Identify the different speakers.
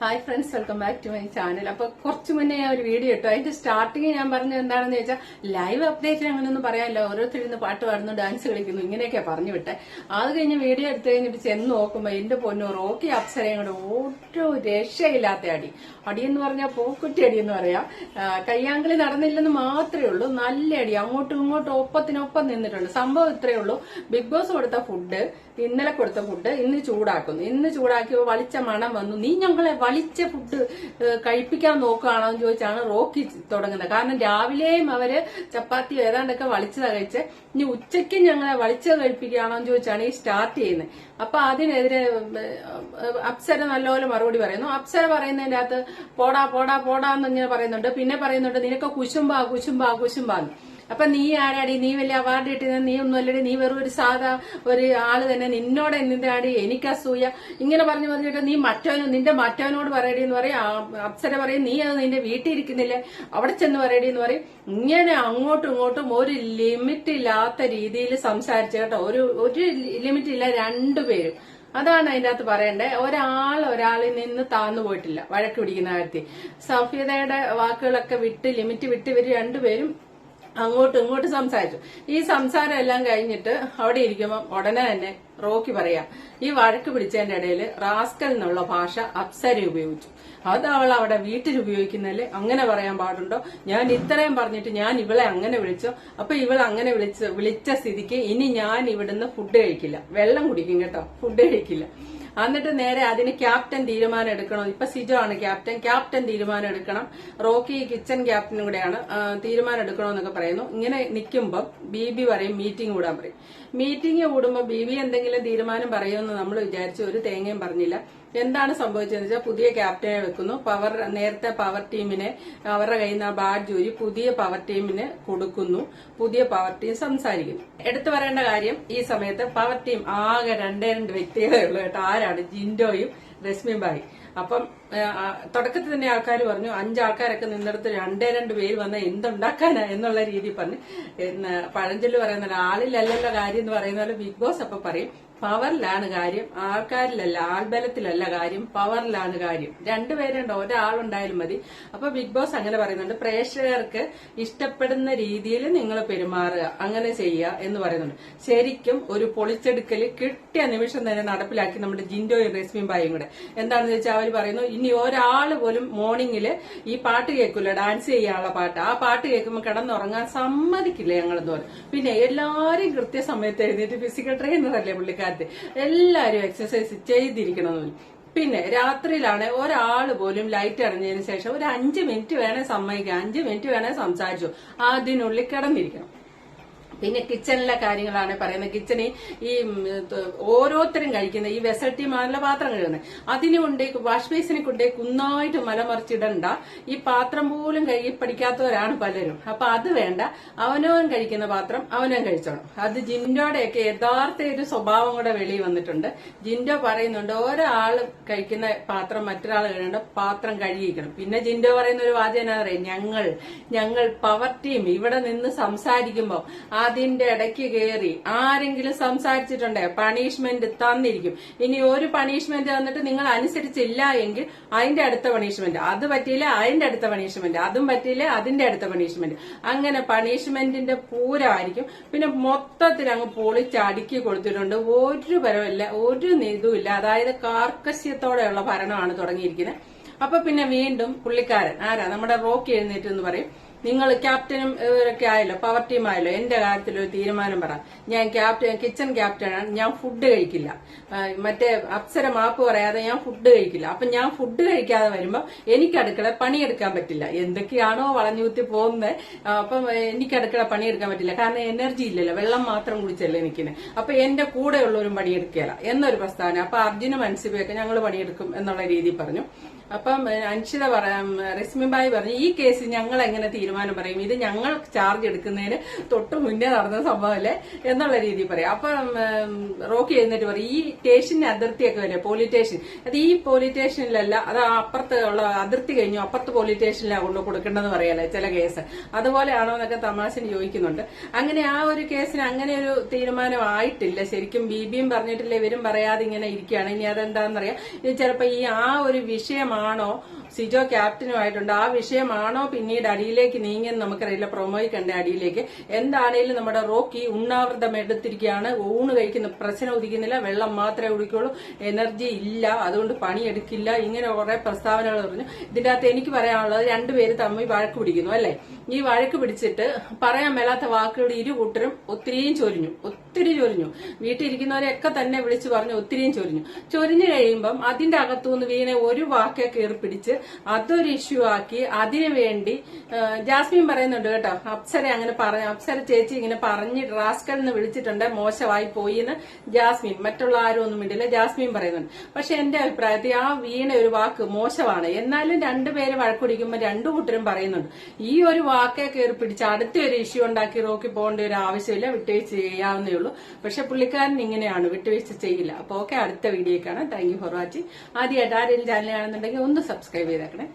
Speaker 1: Hi friends welcome back to my channel അപ്പൊ കുറച്ച് മുന്നേ ഞാൻ ഒരു വീഡിയോ ഇട്ടു. അതിന്റെ സ്റ്റാർട്ടിങ് ഞാൻ പറഞ്ഞത് എന്താണെന്ന് വെച്ചാൽ ലൈവ് അപ്ഡേറ്റ് അങ്ങനെയൊന്നും പറയാനില്ല. ഓരോരുത്തരുന്ന് പാട്ട് പാടുന്നു ഡാൻസ് കളിക്കുന്നു ഇങ്ങനെയൊക്കെ പറഞ്ഞു വിട്ടെ. അത് കഴിഞ്ഞ് വീഡിയോ എടുത്തു കഴിഞ്ഞിട്ട് ചെന്ന് നോക്കുമ്പോ എന്റെ പൊന്നു റോക്കി അപ്സരയും കൂടെ ഓരോ രക്ഷയില്ലാത്ത അടി. അടിയെന്ന് പറഞ്ഞാൽ പോക്കുറ്റി അടി എന്ന് പറയാം. കയ്യാങ്കളി നടന്നില്ലെന്ന് മാത്രമേ ഉള്ളൂ. നല്ല അടി. അങ്ങോട്ടും ഇങ്ങോട്ടും ഒപ്പത്തിനൊപ്പം നിന്നിട്ടുണ്ട്. സംഭവം ഇത്രയേ ഉള്ളൂ. ബിഗ് ബോസ് കൊടുത്ത ഫുഡ് ഇന്നലെ കൊടുത്ത ഫുഡ് ഇന്ന് ചൂടാക്കുന്നു. ഇന്ന് ചൂടാക്കിയപ്പോൾ വളിച്ച മണം വന്നു. നീ ഞങ്ങളെ വലിച്ച ഫുഡ് കഴിപ്പിക്കാൻ നോക്കുകയാണോ എന്ന് ചോദിച്ചാണ് റോക്കി തുടങ്ങുന്നത്. കാരണം രാവിലെയും അവർ ചപ്പാത്തി ഏതാണ്ടൊക്കെ വളിച്ചതാ കഴിച്ച്. ഇനി ഉച്ചയ്ക്ക് ഞങ്ങളെ വളിച്ചത് കഴിപ്പിക്കുകയാണോ എന്ന് ചോദിച്ചാണ് ഈ സ്റ്റാർട്ട് ചെയ്യുന്നത്. അപ്പൊ അതിനെതിരെ അപ്സര നല്ലപോലെ മറുപടി പറയുന്നു. അപ്സര പറയുന്നതിന്റെ അകത്ത് പോടാ പോടാ പോടാ എന്ന് ഇങ്ങനെ പറയുന്നുണ്ട്. പിന്നെ പറയുന്നുണ്ട് നിനക്ക് കുശുമ്പാ കുശുമ്പാ കുശുമ്പാന്ന്. അപ്പൊ നീ ആരാടി? നീ വലിയ അവാർഡ് കിട്ടിയത് നീ ഒന്നും അല്ലടി. നീ വെറും ഒരു സാധാ ഒരു ആൾ തന്നെ. നിന്നോട് എന്തിനാടി എനിക്കസൂയ ഇങ്ങനെ പറഞ്ഞു പറഞ്ഞിട്ട് നീ മറ്റവനും നിന്റെ മറ്റവനോട് പറയടി എന്ന് പറയും. അപ്സര പറയും. നീ അത് നിന്റെ വീട്ടിൽ ഇരിക്കുന്നില്ലേ. അവിടെ ചെന്ന് പറയടി എന്ന് പറയും. ഇങ്ങനെ അങ്ങോട്ടും ഇങ്ങോട്ടും ഒരു ലിമിറ്റ് ഇല്ലാത്ത രീതിയിൽ സംസാരിച്ചു കേട്ടോ. ഒരു ഒരു ലിമിറ്റ് ഇല്ല രണ്ടുപേരും അതാണ് അതിന്റെ അകത്ത് പറയണ്ടേ. ഒരാൾ ഒരാളിൽ നിന്ന് താന്നു പോയിട്ടില്ല. വഴക്ക് പിടിക്കുന്ന കാര്യത്തിൽ. സഫ്യതയുടെ വാക്കുകളൊക്കെ വിട്ട് ലിമിറ്റ് വിട്ട് ഇവർ രണ്ടുപേരും അങ്ങോട്ടും ഇങ്ങോട്ടും സംസാരിച്ചു. ഈ സംസാരം എല്ലാം കഴിഞ്ഞിട്ട് അവിടെ ഇരിക്കുമ്പോൾ ഉടനെ തന്നെ റോക്കി പറയാ ഈ വഴക്ക് പിടിച്ചതിന്റെ ഇടയിൽ റാസ്കൽ എന്നുള്ള ഭാഷ അപ്സര ഉപയോഗിച്ചു. അത് അവൾ അവിടെ വീട്ടിൽ ഉപയോഗിക്കുന്നല്ലേ അങ്ങനെ പറയാൻ പാടുണ്ടോ? ഞാൻ ഇത്രയും പറഞ്ഞിട്ട് ഞാൻ ഇവളെ അങ്ങനെ വിളിച്ചു? അപ്പൊ ഇവൾ അങ്ങനെ വിളിച്ച വിളിച്ച സ്ഥിതിക്ക് ഇനി ഞാൻ ഇവിടുന്ന് ഫുഡ് കഴിക്കില്ല. വെള്ളം കുടിക്കും കേട്ടോ ഫുഡ് കഴിക്കില്ല. എന്നിട്ട് നേരെ അതിന് ക്യാപ്റ്റൻ തീരുമാനം എടുക്കണം? ഇപ്പൊ സിജോ ആണ് ക്യാപ്റ്റൻ ക്യാപ്റ്റൻ തീരുമാനം എടുക്കണം. റോക്കി കിച്ചൺ ക്യാപ്റ്റനും കൂടെയാണ് തീരുമാനം എടുക്കണം എന്നൊക്കെ പറയുന്നു. ഇങ്ങനെ നിൽക്കുമ്പോൾ ബി ബി പറയും മീറ്റിംഗ് കൂടാൻ പറയും. മീറ്റിംഗ് കൂടുമ്പോൾ ബി ബി എന്തെങ്കിലും തീരുമാനം പറയുമെന്ന് നമ്മൾ വിചാരിച്ചു ഒരു തേങ്ങയും പറഞ്ഞില്ല. എന്താണ് സംഭവിച്ചതെന്ന് വെച്ചാൽ പുതിയ ക്യാപ്റ്റനെ വെക്കുന്നു. പവർ നേരത്തെ പവർ ടീമിനെ അവരുടെ കയ്യിൽ നിന്ന് ബാഡ് ജോലി പുതിയ പവർ ടീമിന് കൊടുക്കുന്നു. പുതിയ പവർ ടീം സംസാരിക്കുന്നു. എടുത്തു പറയേണ്ട കാര്യം ഈ സമയത്ത് പവർ ടീം ആകെ രണ്ടേ രണ്ട് വ്യക്തികളെ ഉള്ളൂ കേട്ടോ. ആരാണ്? ജിൻഡോയും രശ്മിബായി അപ്പം ആ, ആ, തുടക്കത്തിൽ തന്നെ ആൾക്കാർ പറഞ്ഞു അഞ്ചാൾക്കാരൊക്കെ നിന്നെടുത്ത് രണ്ടേ രണ്ട് പേര് വന്നാൽ എന്തുണ്ടാക്കാനാ എന്നുള്ള രീതി പറഞ്ഞ് പഴഞ്ചൊല്ലി പറയുന്ന ആളിലല്ലല്ലോ കാര്യം എന്ന് പറയുന്ന പോലെ ബിഗ് ബോസ് അപ്പൊ പറയും പവറിലാണ് കാര്യം ആൾക്കാരിലല്ല ആൾബലത്തിലല്ല കാര്യം പവറിലാണ് കാര്യം. രണ്ടുപേരുണ്ട് ഒരാളുണ്ടായാലും മതി. അപ്പൊ ബിഗ് ബോസ് അങ്ങനെ പറയുന്നുണ്ട് പ്രേക്ഷകർക്ക് ഇഷ്ടപ്പെടുന്ന രീതിയിൽ നിങ്ങൾ പെരുമാറുക അങ്ങനെ ചെയ്യുക എന്ന് പറയുന്നുണ്ട്. ശരിക്കും ഒരു പൊളിച്ചെടുക്കൽ കിട്ടിയ നിമിഷം തന്നെ നടപ്പിലാക്കി നമ്മുടെ ജിൻഡോയും റെസ്മിയും ബായും കൂടെ. എന്താണെന്ന് വെച്ചാൽ അവർ പറയുന്നു ഇനി ഒരാൾ പോലും മോർണിംഗിൽ ഈ പാട്ട് കേൾക്കില്ല ഡാൻസ് ചെയ്യാനുള്ള പാട്ട്. ആ പാട്ട് കേൾക്കുമ്പോൾ കിടന്നുറങ്ങാൻ സമ്മതിക്കില്ല ഞങ്ങളെന്ന് പറയും. പിന്നെ എല്ലാവരും കൃത്യസമയത്ത് എഴുന്നേറ്റ് ഫിസിക്കൽ ട്രെയിനർ അല്ലേ പുള്ളിക്കാരത്ത് എല്ലാരും എക്സസൈസ് ചെയ്തിരിക്കണമെന്ന്. പിന്നെ രാത്രിയിലാണ് ഒരാൾ പോലും ലൈറ്റ് അടഞ്ഞതിന് ശേഷം ഒരു അഞ്ച് മിനിറ്റ് വേണേ സമ്മതിക്കാം അഞ്ച് മിനിറ്റ് വേണേ സംസാരിച്ചു അതിനുള്ളിൽ കിടന്നിരിക്കണം പിന്നെ കിച്ചണിലെ കാര്യങ്ങളാണ് പറയുന്നത്. കിച്ചണിൽ ഈ ഓരോരുത്തരും കഴിക്കുന്ന ഈ വെസൽ മാനുള്ള പാത്രം കഴുകുന്നത്. അതിന് കൊണ്ടേ വാഷ് ബേസിനെ കൊണ്ടേ കുന്നായിട്ട് മലമറിച്ചിടണ്ട ഈ പാത്രം പോലും കഴുകി പഠിക്കാത്തവരാണ് പലരും. അപ്പൊ അത് വേണ്ട. അവനവൻ കഴിക്കുന്ന പാത്രം അവനവൻ കഴിച്ചോണം അത് ജിൻഡോടെയൊക്കെ യഥാർത്ഥ ഒരു സ്വഭാവം കൂടെ വെളിയിൽ വന്നിട്ടുണ്ട്. ജിൻഡോ പറയുന്നുണ്ട് ഒരാൾ കഴിക്കുന്ന പാത്രം മറ്റൊരാൾ കഴിയേണ്ട പാത്രം കഴുകിക്കണം പിന്നെ ജിൻഡോ പറയുന്ന ഒരു വാചകനാ പറയും ഞങ്ങൾ ഞങ്ങൾ പവർ ടീം ഇവിടെ നിന്ന് സംസാരിക്കുമ്പോൾ അതിന്റെ ഇടയ്ക്ക് കയറി ആരെങ്കിലും സംസാരിച്ചിട്ടുണ്ടേ പണിഷ്മെന്റ് തന്നിരിക്കും. ഇനി ഒരു പണിഷ്മെന്റ് തന്നിട്ട് നിങ്ങൾ അനുസരിച്ചില്ല എങ്കിൽ അതിന്റെ അടുത്ത പണിഷ്മെന്റ് അത് പറ്റിയില്ല അതിന്റെ അടുത്ത പണിഷ്മെന്റ് അതും പറ്റിയില്ല അതിന്റെ അടുത്ത പണിഷ്മെന്റ് അങ്ങനെ പണിഷ്മെന്റിന്റെ പൂരമായിരിക്കും പിന്നെ മൊത്തത്തിൽ അങ്ങ് പൊളിച്ച് അടുക്കി കൊടുത്തിട്ടുണ്ട്. ഒരു പരമില്ല ഒരു ഇതുമില്ല അതായത് കാർക്കശ്യത്തോടെയുള്ള ഭരണമാണ് തുടങ്ങിയിരിക്കുന്നത്. അപ്പൊ പിന്നെ വീണ്ടും പുള്ളിക്കാരൻ ആരാ? നമ്മുടെ റോക്ക് എഴുന്നേറ്റ് എന്ന് പറയും. നിങ്ങൾ ക്യാപ്റ്റനും ഇവരൊക്കെ ആയല്ലോ പവർ ടീം ആയല്ലോ എന്റെ കാര്യത്തിൽ ഒരു തീരുമാനം പറ. ഞാൻ ക്യാപ്റ്റൻ കിച്ചൺ ക്യാപ്റ്റനാണ് ഞാൻ ഫുഡ് കഴിക്കില്ല. മറ്റേ അപ്സര മാപ്പ് പറയാതെ ഞാൻ ഫുഡ് കഴിക്കില്ല. അപ്പൊ ഞാൻ ഫുഡ് കഴിക്കാതെ വരുമ്പോൾ എനിക്ക് അടുക്കള പണിയെടുക്കാൻ പറ്റില്ല. എന്തൊക്കെയാണോ വളഞ്ഞു കുത്തി പോകുന്നത് അപ്പം എനിക്ക് അടുക്കള പണിയെടുക്കാൻ പറ്റില്ല. കാരണം എനർജി ഇല്ലല്ലോ വെള്ളം മാത്രം കുടിച്ചല്ലേ എനിക്കിന് അപ്പൊ എന്റെ കൂടെയുള്ളവരും പണിയെടുക്കുകയില്ല എന്നൊരു പ്രസ്താവന. അപ്പൊ അർജുനും അൻസിബയൊക്കെ ഞങ്ങൾ പണിയെടുക്കും എന്നുള്ള രീതി പറഞ്ഞു. അപ്പം അനുഷിത പറയാം രശ്മിബായി പറഞ്ഞു ഈ കേസ് ഞങ്ങൾ എങ്ങനെ തീരുമാനം പറയും? ഇത് ഞങ്ങൾ ചാർജ് എടുക്കുന്നതിന് തൊട്ട് മുന്നേ നടന്ന സംഭവമല്ലേ? എന്നുള്ള രീതിയിൽ പറയാം. അപ്പം റോക്കി എഴുന്നേറ്റ് പറയും ഈ സ്റ്റേഷന്റെ അതിർത്തിയൊക്കെ വരെ പോലീസ് സ്റ്റേഷൻ അത് ഈ പോലീസ് സ്റ്റേഷനിലല്ല അത് അപ്പുറത്ത് ഉള്ള അതിർത്തി കഴിഞ്ഞു അപ്പുറത്ത് പോലീസ് സ്റ്റേഷനിലാണ് കൊണ്ട് കൊടുക്കേണ്ടതെന്ന് പറയാലേ ചില കേസ്. അതുപോലെയാണോ എന്നൊക്കെ തമാശന് ചോദിക്കുന്നുണ്ട്. അങ്ങനെ ആ ഒരു കേസിന് അങ്ങനെ ഒരു തീരുമാനം ആയിട്ടില്ല ശരിക്കും ബി ബിയും പറഞ്ഞിട്ടില്ല ഇവരും പറയാതെ ഇങ്ങനെ ഇരിക്കുകയാണ്. ഇനി അതെന്താണെന്നറിയാം ചിലപ്പോൾ ഈ ആ ഒരു വിഷയം വിഷയമാണോ? സിജോ ക്യാപ്റ്റനുമായിട്ടുണ്ട്. ആ വിഷയമാണോ പിന്നീട് അടിയിലേക്ക് നീങ്ങിയെന്ന് നമുക്കറിയില്ല. പ്രൊമോയിൽ കണ്ട അടിയിലേക്ക്. എന്താണേലും നമ്മുടെ റോക്കി ഉണ്ണാവൃതം എടുത്തിരിക്കുകയാണ്. ഊണ് കഴിക്കുന്ന പ്രശ്നം ഉദിക്കുന്നില്ല. വെള്ളം മാത്രമേ കുടിക്കുള്ളൂ. എനർജി ഇല്ല. അതുകൊണ്ട് പണിയെടുക്കില്ല. ഇങ്ങനെ കുറെ പ്രസ്താവനകൾ പറഞ്ഞു. ഇതിന്റെ അകത്ത് എനിക്ക് പറയാനുള്ളത് രണ്ടുപേര് തമ്മിൽ വഴക്ക് പിടിക്കുന്നു. അല്ലെ? ഈ വഴക്ക് പിടിച്ചിട്ട് പറയാൻ മേലാത്ത വാക്കുകൾ ഇരു കൂട്ടരും ഒത്തിരിയും ചൊരിഞ്ഞു. ഒത്തിരി ചൊരിഞ്ഞു. വീട്ടിലിരിക്കുന്നവരെയൊക്കെ തന്നെ വിളിച്ചു പറഞ്ഞു ഒത്തിരിയും ചൊരിഞ്ഞു. ചൊരിഞ്ഞു കഴിയുമ്പം അതിന്റെ അകത്തുനിന്ന് വീണ ഒരു വാക്കെ കയറി പിടിച്ച് അതൊരു ഇഷ്യൂ ആക്കി അതിനു വേണ്ടി ജാസ്മിൻ പറയുന്നുണ്ട് കേട്ടോ അപ്സര അങ്ങനെ പറഞ്ഞു അപ്സര ചേച്ചി ഇങ്ങനെ പറഞ്ഞ് റാസ്കൽ എന്ന് വിളിച്ചിട്ടുണ്ട് മോശമായി പോയി എന്ന് ജാസ്മിൻ. മറ്റുള്ള ആരും ഒന്നും മിണ്ടില്ല ജാസ്മിൻ പറയുന്നുണ്ട്. പക്ഷെ എന്റെ അഭിപ്രായത്തിൽ ആ വീണ ഒരു വാക്ക് മോശമാണ്. എന്നാലും രണ്ടുപേരെ വഴക്കുടിക്കുമ്പോൾ രണ്ടു കൂട്ടരും പറയുന്നുണ്ട്. ഈ ഒരു വാക്കെ കയറി പിടിച്ച് അടുത്ത ഒരു ഇഷ്യൂ ഉണ്ടാക്കി റോക്കി പോകേണ്ട ഒരു ആവശ്യമില്ല വിട്ടുവീഴ്ച ചെയ്യാവുന്നേ ഉള്ളൂ. പക്ഷെ പുള്ളിക്കാരൻ ഇങ്ങനെയാണ് വിട്ടുവീഴ്ച ചെയ്യില്ല. അപ്പൊ ഓക്കെ അടുത്ത വീഡിയോ കാണാം താങ്ക് യു ഫോർ വാച്ചിങ് ആദ്യമായിട്ട് ആരെങ്കിലും ചാനൽ ഒന്ന് സബ്സ്ക്രൈബ് ചെയ്തേക്കണേ.